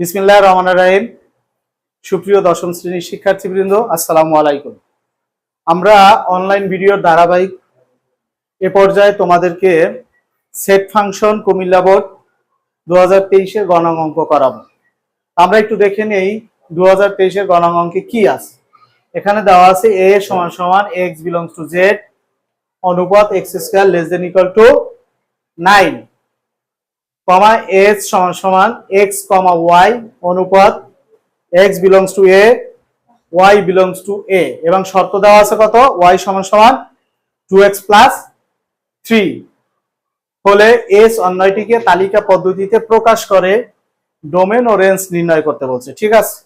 বিসমিল্লাহ রহমান রাহিম। সুপ্রিয় দশম শ্রেণির শিক্ষার্থীবৃন্দ, আসসালামু আলাইকুম। আমরা অনলাইন ভিডিওর ধারাবাহিক এ পর্যায়ে তোমাদেরকে সেট ফাংশন কুমিল্লা বোর্ড দু হাজার তেইশের গণাঙ্ক অঙ্ক করাবো। আমরা একটু দেখে নেই দু হাজার তেইশের অঙ্কে কি আছে। এখানে দেওয়া আছে এ সমান সমান এক্স বিলংস টু জেড অনুপাত x square less than equal to nine comma S সমান সমান এক্স কমা ওয়াই অনুপাত x belongs to A y belongs to A এবং শর্ত দেওয়া আছে কত? ওয়াই সমান সমান টু এক্স প্লাস থ্রি হলে এস অন্যটিকে তালিকা পদ্ধতিতে প্রকাশ করে ডোমেন ও রেঞ্জ নির্ণয় করতে বলছে, ঠিক আছে?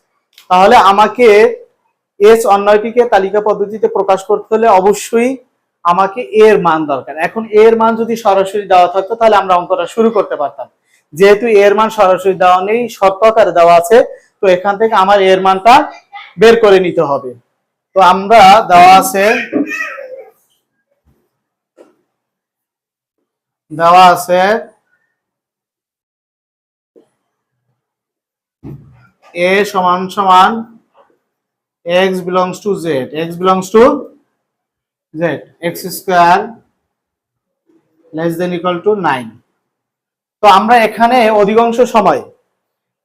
তাহলে আমাকে এস অন্যটিকে তালিকা পদ্ধতিতে প্রকাশ করতে হলে অবশ্যই আমাকে এর মান দরকার। এখন এর মান যদি সরাসরি দেওয়া থাকতো তাহলে আমরা অঙ্কটা শুরু করতে পারতাম। যেহেতু এর মান সরাসরি দেওয়া নেই শর্ত আকারে দেওয়া আছে, তো এখান থেকে আমার এর মানটা বের করে নিতে হবে। তো আমরা দেওয়া আছে দেওয়া আছে এ সমান সমান x belongs to z. X belongs to z. X square less than equal to nine. তো আমরা এখানে অধিকাংশ সময়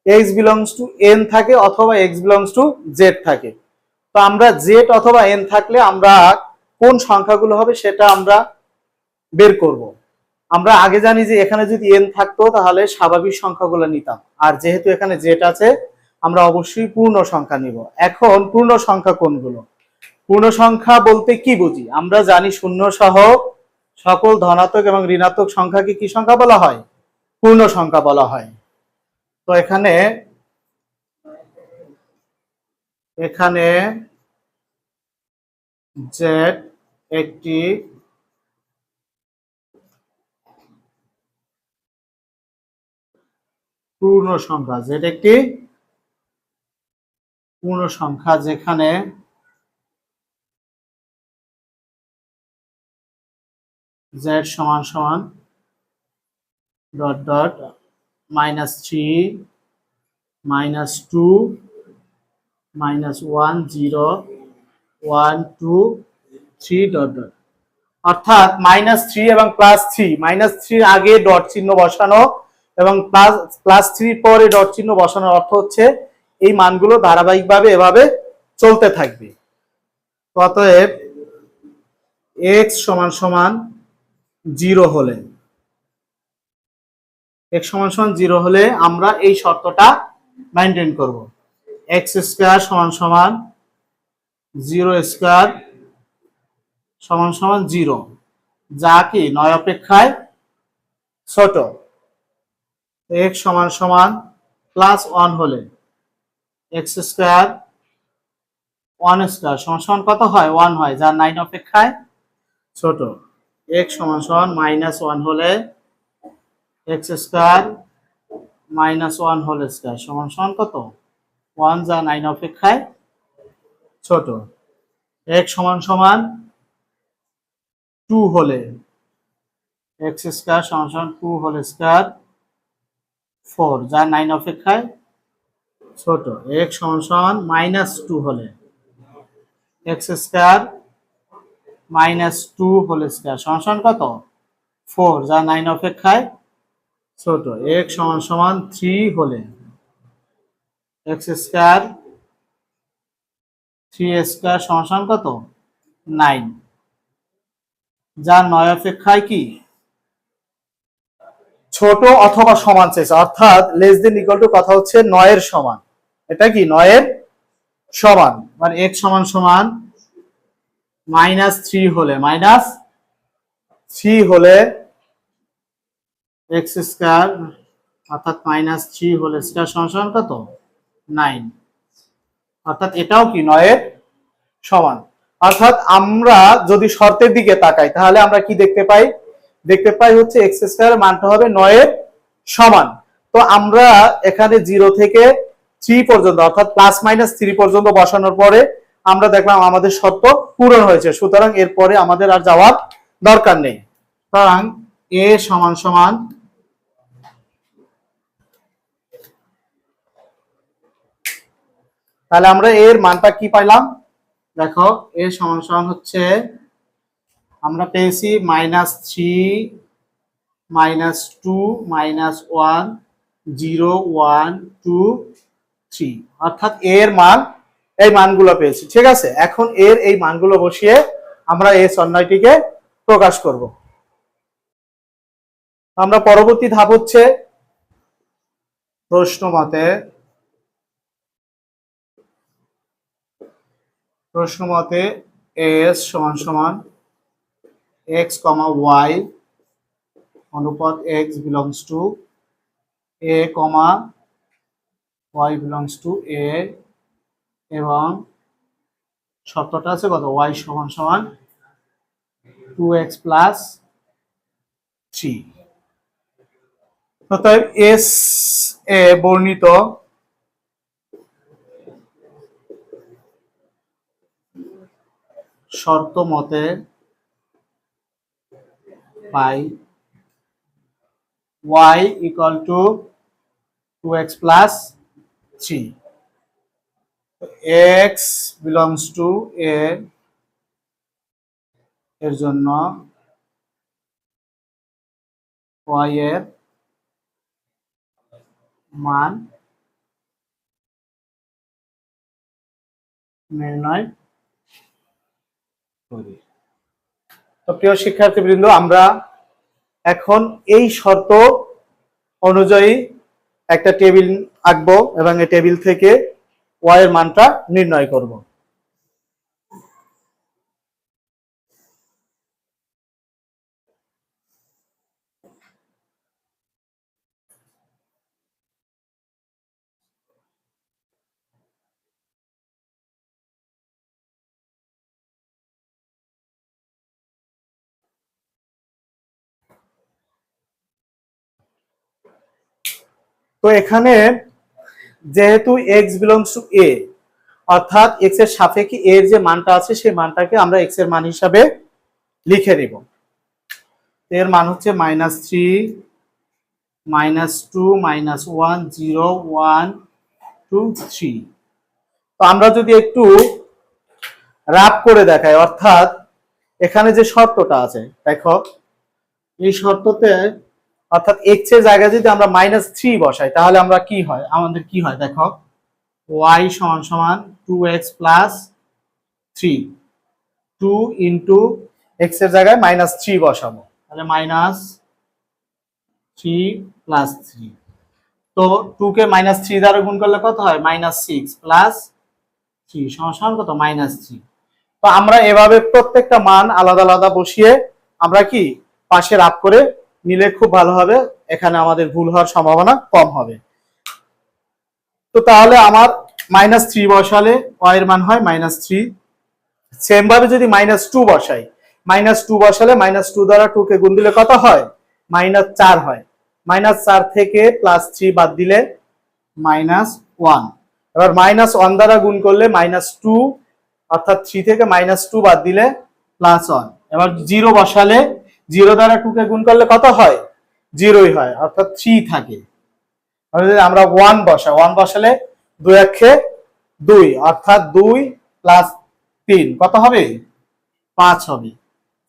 এক্স বিলংস টু এন থাকে অথবা এক্স বিলংস টু জেড থাকে। তো আমরা জেড অথবা এন থাকলে আমরা কোন সংখ্যাগুলো হবে সেটা আমরা বের করব। আমরা আগে জানি যে এখানে যদি এন থাকতো তাহলে স্বাভাবিক সংখ্যাগুলো নিতাম। আর যেহেতু এখানে জেড আছে, আমরা অবশ্যই পূর্ণ সংখ্যা নিব। এখন পূর্ণ সংখ্যা কোনগুলো? পূর্ণ সংখ্যা বলতে কি বুঝি? আমরা জানি শূন্য সহ সকল ধনাত্মক এবং ঋণাত্মক সংখ্যাকে কি সংখ্যা বলা হয়? পূর্ণ সংখ্যা বলা হয়। তো এখানে এখানে জেড একটি পূর্ণ সংখ্যা জেড একটি পূর্ণ সংখ্যা যেখানে জেড সমান সমান dot dot minus three minus two minus one zero one two three dot dot অর্থাৎ মাইনাস থ্রি এবং প্লাস থ্রি মাইনাস থ্রির আগে ডট চিহ্ন বসানো এবং প্লাস প্লাস থ্রির পরে ডট চিহ্ন বসানোর অর্থ হচ্ছে এই মানগুলো ধারাবাহিকভাবে এভাবে চলতে থাকবে। অতএব এক্স সমান সমান জিরো হলে এক্স সমান সমান জিরো হলে আমরা এই শর্তটা মেনটেন করব। এক্স স্কোয়ার সমান সমান জিরো স্কোয়ার সমান সমান জিরো, যা কি? নয় অপেক্ষায় ছোট। এক্স সমান সমান প্লাস ওয়ান হলে এক্স স্কোয়ার ওয়ান স্কোয়ার সমান সমান কত হয়? ওয়ান হয়, যা নাইন অপেক্ষায় ছোট। এক্স সমান সমান মাইনাস ওয়ান হলে x square minus one whole square সমান সমান কত? ওয়ান যা নাইন অপেক্ষায় ছোট। এক্স সমান সমান টু হলে এক্স স্কোয়ার সমান সমান টু হোল স্কোয়ার ফোর যা নাইন অপেক্ষায় ছোট। এক্স সমান সমান মাইনাস টু হলে x square minus two whole square সমান সমান কত? ফোর যা নাইন অপেক্ষায় ছোট, এক সমান সমান থ্রি হলে এক্স স্কোয়ার থ্রি স্কোয়ার সমান সমান কত? নাইন যা নয় অপেক্ষায় কি? ছোট অথবা সমান চেয়েছে অর্থাৎ লেস দেন ইকুয়াল টু কথা হচ্ছে নয়ের সমান। এটা কি? নয়ের সমান। মানে এক্স সমান সমান মাইনাস থ্রি হলে মাইনাস থ্রি হলে এক্স স্কোয়ার অর্থাৎ মাইনাস থ্রি হোল স্কোয়ার সমান কত? নাইন অর্থাৎ এটাও কি? নয়ের সমান। অর্থাৎ আমরা যদি শর্তের দিকে তাকাই, তাহলে আমরা কি দেখতে পাই? দেখতে পাই হচ্ছে এক্স স্কোয়ার মানটা হবে নয়ের সমান। তো আমরা এখানে জিরো থেকে থ্রি পর্যন্ত, অর্থাৎ প্লাস মাইনাস থ্রি পর্যন্ত বসানোর পরে আমরা দেখলাম আমাদের শর্ত পূরণ হয়েছে। সুতরাং এরপরে আমাদের আর যাওয়ার দরকার নেই। সুতরাং এ সমান সমান তাহলে আমরা এর মানটা কি পাইলাম? দেখো, এর সমান সমান হচ্ছে, আমরা পেয়েছি minus three minus two minus one zero one two three অর্থাৎ এর মান, এই মানগুলো পেয়েছি, ঠিক আছে? এখন এর এই মানগুলো বসিয়ে আমরা এই সন্ন্যায়টিকে প্রকাশ করব। আমরা পরবর্তী ধাপ হচ্ছে প্রশ্ন মতে প্রশ্ন মতে এস সমান সমান এক্স কমা ওয়াই অনুপাত x belongs to A comma y belongs to A এবং শর্তটা আছে কত? ওয়াই সমান সমান টু এক্স প্লাস থ্রি। অতএব এস এ বর্ণিত শর্ত মতে পাই y equal to 2x plus 3 x belongs to a এর জন্য y এর মান নির্ণয় তো প্রিয় শিক্ষার্থীবৃন্দ, আমরা এখন এই শর্ত অনুযায়ী একটা টেবিল আঁকবো এবং এই টেবিল থেকে ওয়াই এর মানটা নির্ণয় করব। তো এখানে যেহেতু এক্স বিলংস টু এ অর্থাৎ এক্সের সাপেক্ষে এর যে মানটা আছে, সেই মানটাকে আমরা এক্সের মান হিসাবে লিখে দিব এর মান হচ্ছে minus three minus two minus one zero one two three তো আমরা যদি একটু রাপ করে দেখাই, অর্থাৎ এখানে যে শর্তটা আছে, দেখো, এই শর্ততে অর্থাৎ এক্সের জায়গায় যদি আমরা মাইনাস থ্রি বসাই, তাহলে আমরা কি হয়? আমাদের কি হয় দেখো? ওয়াই সমান সমান two x plus three two into এক্সের জায়গায় মাইনাস থ্রি বসাবো। তাহলে মাইনাস থ্রি প্লাস থ্রি তো টু কে মাইনাস থ্রি দ্বারা গুণ করলে কত হয়? মাইনাস সিক্স প্লাস থ্রি সমান কত? মাইনাস থ্রি তো আমরা এভাবে প্রত্যেকটা মান আলাদা আলাদা বসিয়ে আমরা কি? পাশে রাপ করে নিলে খুব ভালো হবে। এখানে আমাদের ভুল হওয়ার সম্ভাবনা কম হবে। তো তাহলে আমার মাইনাস থ্রি বসালে এর মান হয় মাইনাস থ্রি সেম ভাবে যদি মাইনাস টু বসাই মাইনাস টু বসালে মাইনাস টু দ্বারা টু কে গুণ দিলে কত হয়? মাইনাস চার হয়। মাইনাস চার থেকে প্লাস থ্রি বাদ দিলে মাইনাস ওয়ান এবার মাইনাস ওয়ান দ্বারা গুণ করলে মাইনাস টু অর্থাৎ থ্রি থেকে মাইনাস টু বাদ দিলে প্লাস ওয়ান এবার জিরো বসালে জিরো দ্বারা টু কে গুণ করলে কত হয়? জিরোই হয়, অর্থাৎ থ্রি থাকে। আমরা ওয়ান বসাই ওয়ান বসালে দুই একে দুই, অর্থাৎ দুই প্লাস তিন, কত হবে? পাঁচ হবে।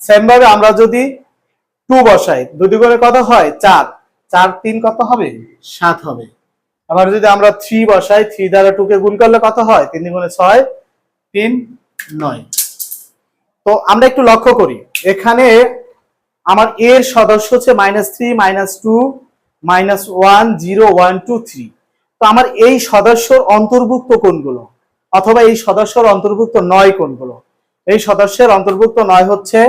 সেম ভাবে আমরা যদি টু বসাই, দুই করে কত হয়? চার। চার, তিন কত হবে? সাত হবে। আবার যদি আমরা থ্রি বসাই থ্রি দ্বারা টু কে গুণ করলে কত হয়? তিন গুণে ছয়, তিন, নয়। তো আমরা একটু লক্ষ্য করি, এখানে আমার এর সদস্য হচ্ছে minus three minus two minus one zero one two three তো আমার এই সদস্যর অন্তর্ভুক্ত কোনগুলো? অথবা এই সদস্যর অন্তর্ভুক্ত নয় কোনগুলো? এই সদস্যের অন্তর্ভুক্ত নয় হচ্ছে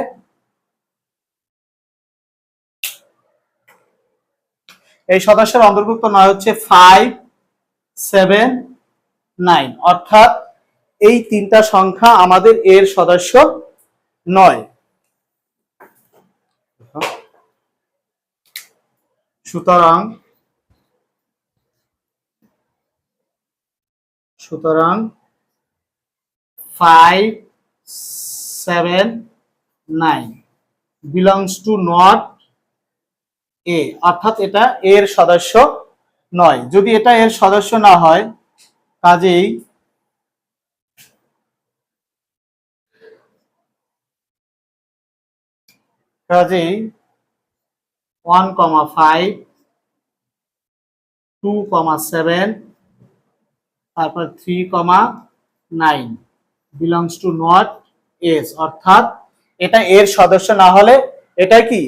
এই সদস্যের অন্তর্ভুক্ত নয় হচ্ছে ফাইভ সেভেন নাইন অর্থাৎ এই তিনটা সংখ্যা আমাদের এর সদস্য নয়। সুতরাং সুতরাং five seven nine belongs to not A অর্থাৎ এটা এর সদস্য নয়। যদি এটা এর সদস্য না হয়, কাজেই কাজেই one comma five two comma seven তারপর three comma nine belongs to not S অর্থাৎ এটা এর সদস্য না হলে এটা কি?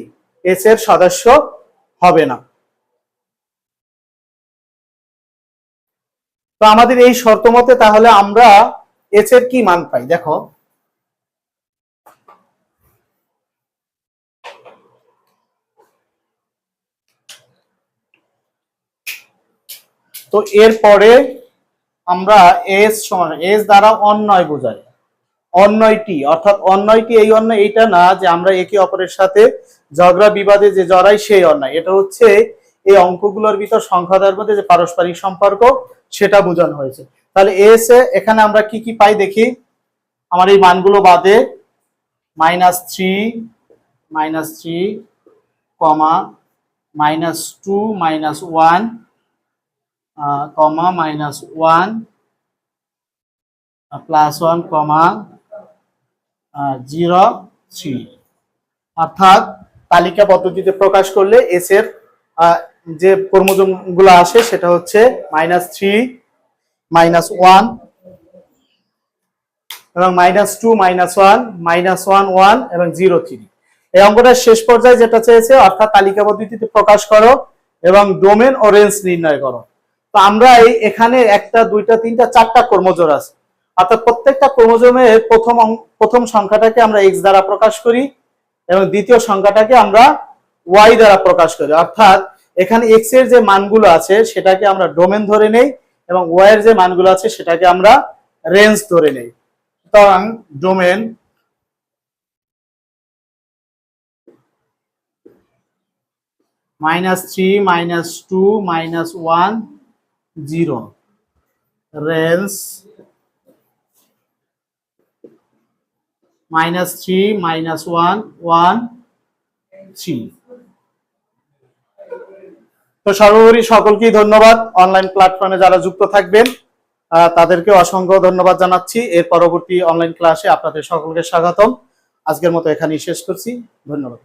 এস এর সদস্য হবে না। তো আমাদের এই শর্ত মতে তাহলে আমরা এস এর কি মান পাই? দেখো তো এরপরে আমরা এস সমান এস দ্বারা অন্যয় বোঝাই অন্যয়টি অর্থাৎ অন্যয়টি এই অন্যয় এইটা না যে আমরা একে অপরের সাথে ঝগড়া বিবাদে যে জড়াই সেই অন্যায় এটা হচ্ছে এই অঙ্কগুলোর ভিতর সংখ্যাদের মধ্যে যে পারস্পরিক সম্পর্ক, সেটা বোঝানো হয়েছে। তাহলে এস এখানে আমরা কি কি পাই দেখি? আমার এই মানগুলো বাদে minus three minus three comma minus two minus one comma minus one plus one comma zero, three. অর্থাৎ তালিকা পদ্ধতিতে প্রকাশ করলে এস এর যে ক্রোমোজোমগুলো আসে সেটা হচ্ছে মাইনাস থ্রি, মাইনাস ওয়ান, এবং minus two, minus one minus one one, এবং জিরো, থ্রি। এই অঙ্কটার শেষ পর্যায়ে যেটা চেয়েছে, অর্থাৎ তালিকা পদ্ধতিতে প্রকাশ করো এবং ডোমেন ও রেঞ্জ নির্ণয় করো। আমরা এখানে একটা, দুইটা, তিনটা, চারটা কর্মজোর আছে। অর্থাৎ প্রত্যেকটা ক্রোমোজোমের প্রথম প্রথম সংখ্যাটাকে আমরা এক্স দ্বারা প্রকাশ করি এবং দ্বিতীয় সংখ্যাটাকে আমরা ওয়াই দ্বারা প্রকাশ করি। অর্থাৎ এখানে এক্সের যে মানগুলো আছে, সেটাকে আমরা ডোমেন ধরে নেই এবং ওয়াই এর যে মানগুলো আছে, সেটাকে আমরা রেঞ্জ ধরে নেই। সুতরাং domain minus three, minus two, minus one zero. Range minus three minus one one three তো সর্বোপরি সকলকেই ধন্যবাদ। অনলাইন প্ল্যাটফর্মে যারা যুক্ত থাকবেন তাদেরকে অসংখ্য ধন্যবাদ জানাচ্ছি। এর পরবর্তী অনলাইন ক্লাসে আপনাদের সকলকে স্বাগতম। আজকের মতো এখানেই শেষ করছি। ধন্যবাদ।